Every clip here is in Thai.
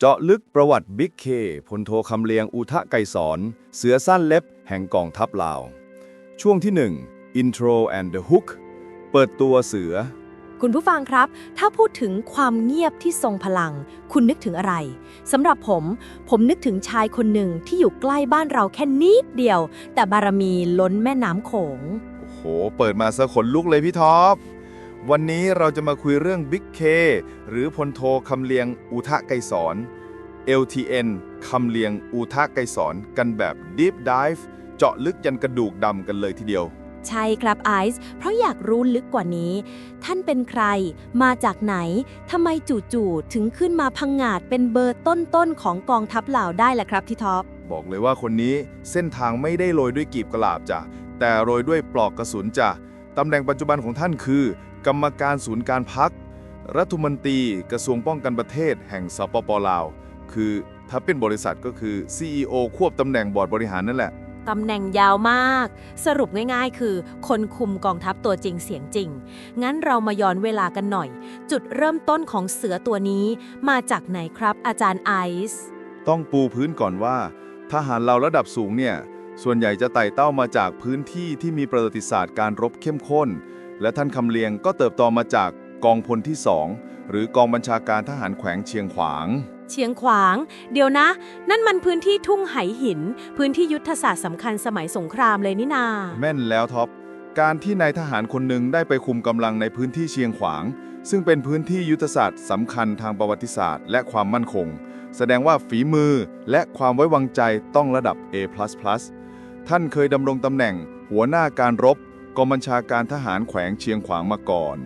เจาะลึกประวัติบิ๊กเคพลโทคำเลียงอุทะไกรสอน เสือสั้นเล็บแห่งกองทัพลาว ช่วงที่ 1 Intro and the Hook เปิดตัวเสือ คุณผู้ฟังครับ ถ้าพูดถึงความเงียบที่ทรงพลัง คุณนึกถึงอะไรสำหรับผม ผมนึกถึงชายคนหนึ่งที่อยู่ใกล้บ้านเราแค่นิดเดียว แต่บารมีล้นแม่น้ำโขงโอ้โหเปิดมาสะขนลุกเลยพี่ท็อป วันนี้เราจะมาคุยเรื่องบิ๊กเคหรือพลโทคำเลียงอุทะไกรสอน LTN คำเลียงอุทะไกรสอนกันแบบ Deep Dive เจาะลึกยันกระดูกดำกันเลยทีเดียว ใช่ครับไอซ์เพราะอยากรู้ลึกกว่านี้ ท่านเป็นใคร มาจากไหนทำไมจู่ๆถึงขึ้นมาพังงาดเป็นเบอร์ต้นๆของกองทัพลาวได้ล่ะครับที่ท็อปบอกเลยว่าคนนี้เส้นทางไม่ได้โรยด้วยกีบกระลาบจ้ะแต่โรยด้วยปลอกกระสุนจ้ะตำแหน่งปัจจุบันของท่านคือ กรรมการศูนย์การพัก รัฐมนตรีกระทรวงป้องกันประเทศแห่งสปปลาว คือถ้าเป็นบริษัทก็คือ CEO ควบตำแหน่งบอร์ดบริหารนั่นแหละ ตำแหน่งยาวมาก สรุปง่ายๆ คือ คนคุมกองทัพตัวจริงเสียงจริง งั้นเรามาย้อนเวลากันหน่อย จุดเริ่มต้นของเสือตัวนี้มาจากไหนครับอาจารย์ไอซ์ต้องปูพื้นก่อนว่า ทหารเราระดับสูงเนี่ย ส่วนใหญ่จะไต่เต้ามาจากพื้นที่ที่มีประวัติศาสตร์การรบเข้มข้น และท่านคำเลียงก็เติบโตมาจากกองพลที่2หรือกองบัญชาการทหารแขวงเชียงขวาง เชียงขวาง เดี๋ยวนะ นั่นมันพื้นที่ทุ่งไหหิน พื้นที่ยุทธศาสตร์สำคัญสมัยสงครามเลยนี่นา แม่นแล้วท็อป การที่นายทหารคนหนึ่งได้ไปคุมกำลังในพื้นที่เชียงขวาง ซึ่งเป็นพื้นที่ยุทธศาสตร์สำคัญทางประวัติศาสตร์ และความมั่นคง แสดงว่าฝีมือและความไว้วางใจต้องระดับ A++ ท่านเคยดำรงตำแหน่ง หัวหน้าการรบ กองบัญชาการทหารแขวงเชียงขวางมาก่อน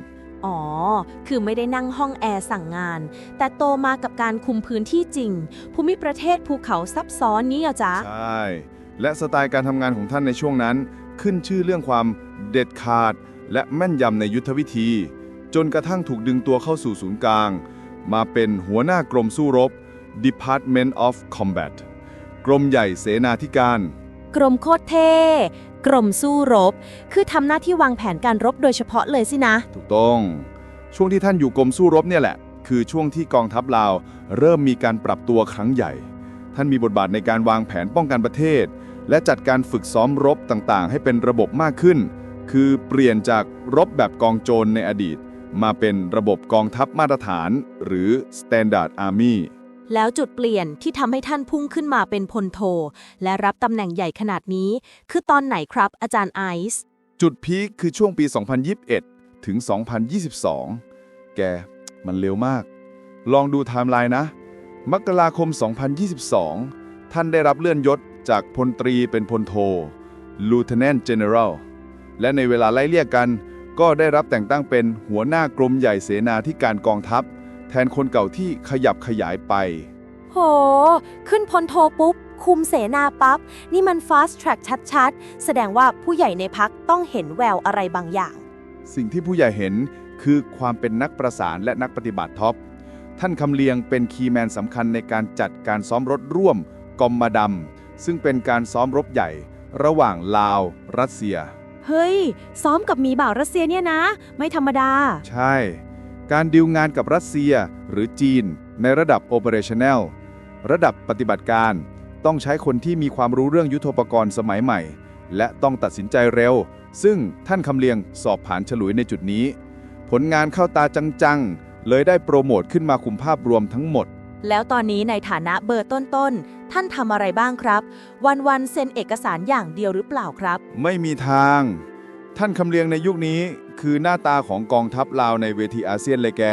อ๋อ คือไม่ได้นั่งห้องแอร์สั่งงาน แต่โตมากับการคุมพื้นที่จริง ภูมิประเทศภูเขาซับซ้อนนี้เหรอจ๊ะ ใช่ และสไตล์การทำงานของท่านในช่วงนั้น ขึ้นชื่อเรื่องความเด็ดขาด และแม่นยำในยุทธวิธี จนกระทั่งถูกดึงตัวเข้าสู่ศูนย์กลาง มาเป็นหัวหน้ากรมสู้รบ Department of Combat กรมใหญ่เสนาธิการ กรมโคตรเท่ กรมสู้รบ คือทำหน้าที่วางแผนการรบโดยเฉพาะเลยสินะ ถูกต้อง ช่วงที่ท่านอยู่กรมสู้รบเนี่ยแหละ คือช่วงที่กองทัพลาว เริ่มมีการปรับตัวครั้งใหญ่ ท่านมีบทบาทในการวางแผนป้องกันประเทศ และจัดการฝึกซ้อมรบต่างๆ ให้เป็นระบบมากขึ้น คือเปลี่ยนจากรบแบบกองโจรในอดีต มาเป็นระบบกองทัพมาตรฐาน หรือ Standard Army แล้วจุดเปลี่ยนที่ทำให้ท่านพุ่งขึ้นมาเป็นพลโท และรับตำแหน่งใหญ่ขนาดนี้ คือตอนไหนครับอาจารย์ไอซ์จุดพีคคือช่วงปี 2021 ถึง 2022 แกมันเร็วมาก ลองดูไทม์ไลน์นะ มกราคม 2022 ท่านได้รับเลื่อนยศจากพลตรีเป็นพลโท Lieutenant General และในเวลาไล่เลี่ยกัน ก็ได้รับแต่งตั้งเป็นหัวหน้ากรมใหญ่เสนาธิการกองทัพ แทนคนเก่าที่ขยับขยายไป โห ขึ้นพลโทปุ๊บ คุมเสนาปับ๊บ นี่มัน fast track ชัดๆ แสดงว่าผู้ใหญ่ในพักต้องเห็นแววอะไรบางอย่าง สิ่งที่ผู้ใหญ่เห็นคือความเป็นนักประสานและนักปฏิบัติท็อป ท่านคำเลียงเป็นคีย์แมนสำคัญในการจัดการซ้อมรบร่วม กอมมาดำซึ่งเป็นการซ้อมรบใหญ่ ระหว่างลาว รัสเซีย เฮ้ย ซ้อมกับหมีบ่าวรัสเซียเนี่ยนะ ไม่ธรรมดา ใช่ การดีลงานกับรัสเซียหรือจีน ในระดับ operational ระดับปฏิบัติการ ต้องใช้คนที่มีความรู้เรื่องยุทโธปกรณ์สมัยใหม่ และต้องตัดสินใจเร็ว ซึ่งท่านคำเลียงสอบผ่านฉลุยในจุดนี้ ผลงานเข้าตาจังๆ เลยได้โปรโมทขึ้นมาคุมภาพรวมทั้งหมด แล้วตอนนี้ในฐานะเบอร์ต้นๆ ท่านทำอะไรบ้างครับ วันๆเซ็นเอกสารอย่างเดียวหรือเปล่าครับ ไม่มีทาง ท่านคำเลียงในยุคนี้ คือหน้าตาของกองทัพลาวในเวทีอาเซียนเลยแก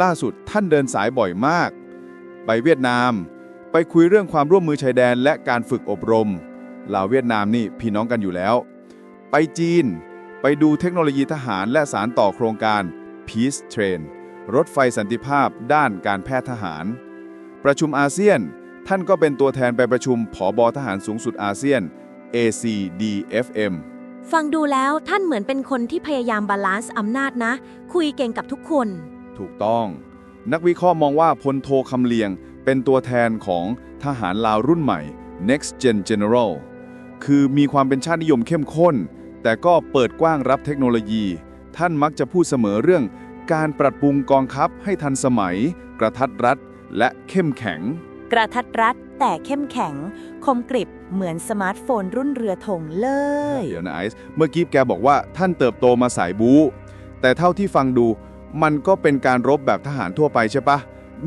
ล่าสุดท่านเดินสายบ่อยมาก ไปเวียดนาม ไปคุยเรื่องความร่วมมือชายแดนและการฝึกอบรม ลาวเวียดนามนี่พี่น้องกันอยู่แล้ว ไปจีน ไปดูเทคโนโลยีทหารและสารต่อโครงการ Peace Train รถไฟสันติภาพด้านการแพทย์ทหาร ประชุมอาเซียน ท่านก็เป็นตัวแทนไปประชุมผอบอทหารสูงสุดอาเซียน ACDFM ฟังดูแล้วท่านเหมือนเป็นคนที่พยายามบาลานซ์อำนาจนะ คุยเก่งกับทุกคน ถูกต้อง นักวิเคราะห์มองว่าพลโทคำเลียง เป็นตัวแทนของทหารลาวรุ่นใหม่ Next Gen General คือมีความเป็นชาตินิยมเข้มข้น แต่ก็เปิดกว้างรับเทคโนโลยี ท่านมักจะพูดเสมอเรื่อง การปรับปรุงกองทัพให้ทันสมัย กระทัดรัดและเข้มแข็ง กระทัดรัดแต่เข้มแข็ง คมกริบ เหมือนสมาร์ทโฟนรุ่นเรือธงเลย เดี๋ยวนะไอซ์เมื่อกี้แกบอกว่าท่านเติบโตมาสายบู๊แต่เท่าที่ฟังดู มันก็เป็นการรบแบบทหารทั่วไปใช่ปะ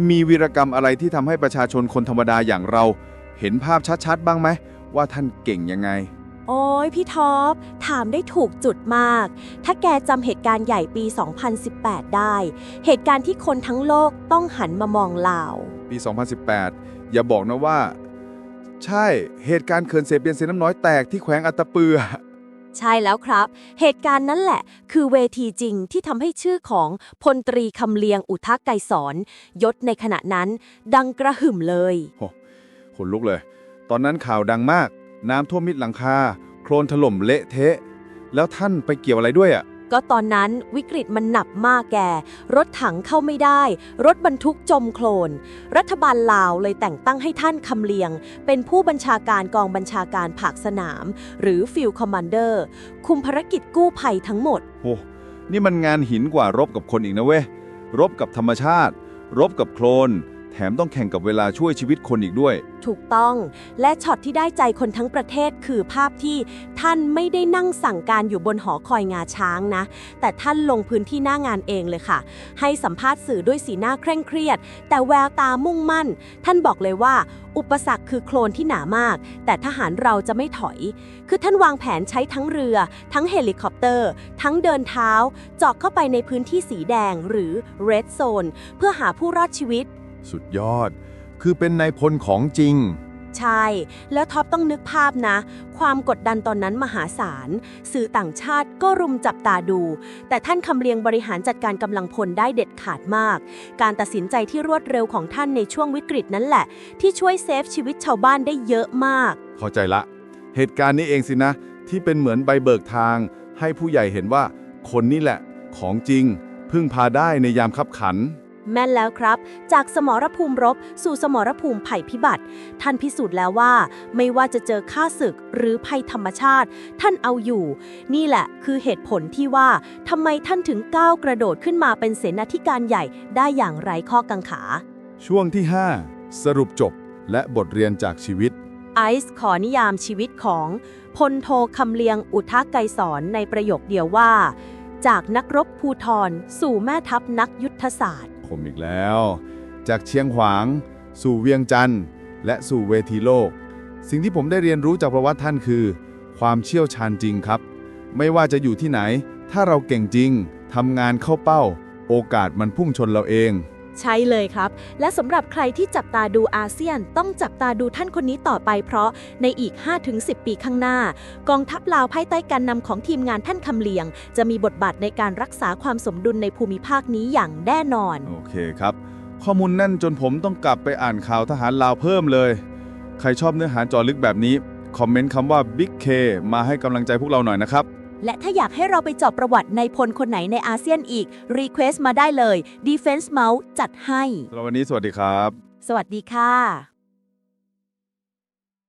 มีวีรกรรมอะไรที่ทำให้ประชาชนคนธรรมดาอย่างเรา เห็นภาพชัดๆ บ้างไหม ว่าท่านเก่งยังไง โอ้ยพี่ท็อป ถามได้ถูกจุดมาก ถ้าแกจำเหตุการณ์ใหญ่ปี 2018 ได้ เหตุการณ์ที่คนทั้งโลกต้องหันมามองลาว ปี 2018 อย่าบอกนะว่า ใช่ เหตุการณ์เขื่อนเซเปียนเซน้ำน้อยแตกที่แขวงอัตตปือ ใช่แล้วครับ เหตุการณ์นั้นแหละ คือเวทีจริงที่ทำให้ชื่อของพลตรีคำเลียงอุทกไกรสอนยศในขณะนั้น ดังกระหึ่มเลยขนลุกเลย ตอนนั้นข่าวดังมาก น้ำท่วมมิดหลังคา โคลนถล่มเละเทะ แล้วท่านไปเกี่ยวอะไรด้วยอะ ก็ตอนนั้นวิกฤตมันหนักมากแก รถถังเข้าไม่ได้ รถบรรทุกจมโคลน รัฐบาลลาวเลยแต่งตั้งให้ท่านคำเลียง เป็นผู้บัญชาการกองบัญชาการผากสนาม หรือฟิลคอมมานเดอร์ คุมภารกิจกู้ภัยทั้งหมด โอ้นี่มันงานหินกว่ารบกับคนอีกนะเว้ย รบกับธรรมชาติ รบกับโคลน แถมต้องแข่งกับเวลาช่วยชีวิตคนอีกด้วย ถูกต้อง และช็อตที่ได้ใจคนทั้งประเทศคือภาพที่ท่านไม่ได้นั่งสั่งการอยู่บนหอคอยงาช้างนะ แต่ท่านลงพื้นที่หน้างานเองเลยค่ะ ให้สัมภาษณ์สื่อด้วยสีหน้าเคร่งเครียด แต่แววตามุ่งมั่น ท่านบอกเลยว่า อุปสรรคคือโคลนที่หนามาก แต่ทหารเราจะไม่ถอย คือท่านวางแผนใช้ทั้งเรือ ทั้งเฮลิคอปเตอร์ ทั้งเดินเท้าเจาะเข้าไปในพื้นที่สีแดงหรือ red zone เพื่อหาผู้รอดชีวิต สุดยอด คือเป็นนายพลของจริง ใช่ แล้วท็อปต้องนึกภาพนะ ความกดดันตอนนั้นมหาศาล สื่อต่างชาติก็รุมจับตาดู แต่ท่านคำเลียงบริหารจัดการกำลังพลได้เด็ดขาดมาก การตัดสินใจที่รวดเร็วของท่านในช่วงวิกฤตนั้นแหละ ที่ช่วยเซฟชีวิตชาวบ้านได้เยอะมาก เข้าใจละ เหตุการณ์นี้เองสินะ ที่เป็นเหมือนใบเบิกทาง ให้ผู้ใหญ่เห็นว่า คนนี้แหละ ของจริง พึ่งพาได้ในยามขับขัน แม่นแล้วครับ จากสมรภูมิรบ สู่สมรภูมิภัยพิบัติ ท่านพิสูจน์แล้วว่า ไม่ว่าจะเจอข้าศึกหรือภัยธรรมชาติ ท่านเอาอยู่ นี่แหละคือเหตุผลที่ว่าทำไมท่านถึงก้าวกระโดดขึ้นมาเป็นเสนาธิการใหญ่ได้อย่างไร้ข้อกังขา ช่วงที่ 5 สรุปจบและบทเรียนจากชีวิต ไอซ์ขอนิยามชีวิตของพลโทคำเลียงอุทกไกรสอนในประโยคเดียวว่า จากนักรบภูทรสู่แม่ทัพนักยุทธศาสตร์ผ มอีกแล้ว จากเชียงขวาง สู่เวียงจันทร์และสู่เวทีโลก สิ่งที่ผมได้เรียนรู้จากประวัติท่านคือ ความเชี่ยวชาญจริงครับ ไม่ว่าจะอยู่ที่ไหน ถ้าเราเก่งจริงทำงานเข้าเป้า โอกาสมันพุ่งชนเราเอง ใช่เลยครับ และสำหรับใครที่จับตาดูอาเซียน ต้องจับตาดูท่านคนนี้ต่อไปเพราะในอีก 5-10 ปีข้างหน้า กองทัพลาวภายใต้การนำของทีมงานท่านคำเลียง จะมีบทบาทในการรักษาความสมดุลในภูมิภาคนี้อย่างแน่นอน โอเคครับ ข้อมูลแน่นจนผมต้องกลับไปอ่านข่าวทหารลาวเพิ่มเลย ใครชอบเนื้อหาเจอลึกแบบนี้ คอมเมนต์คำว่า Big K มาให้กำลังใจพวกเราหน่อยนะครับ และถ้าอยากให้เราไปเจอบประวัติในพลคนไหนในอาเซียนอีก รีเควสต์มาได้เลย Defense Mouse จัดให้ สำหรับวันนี้สวัสดีครับ สวัสดีค่ะ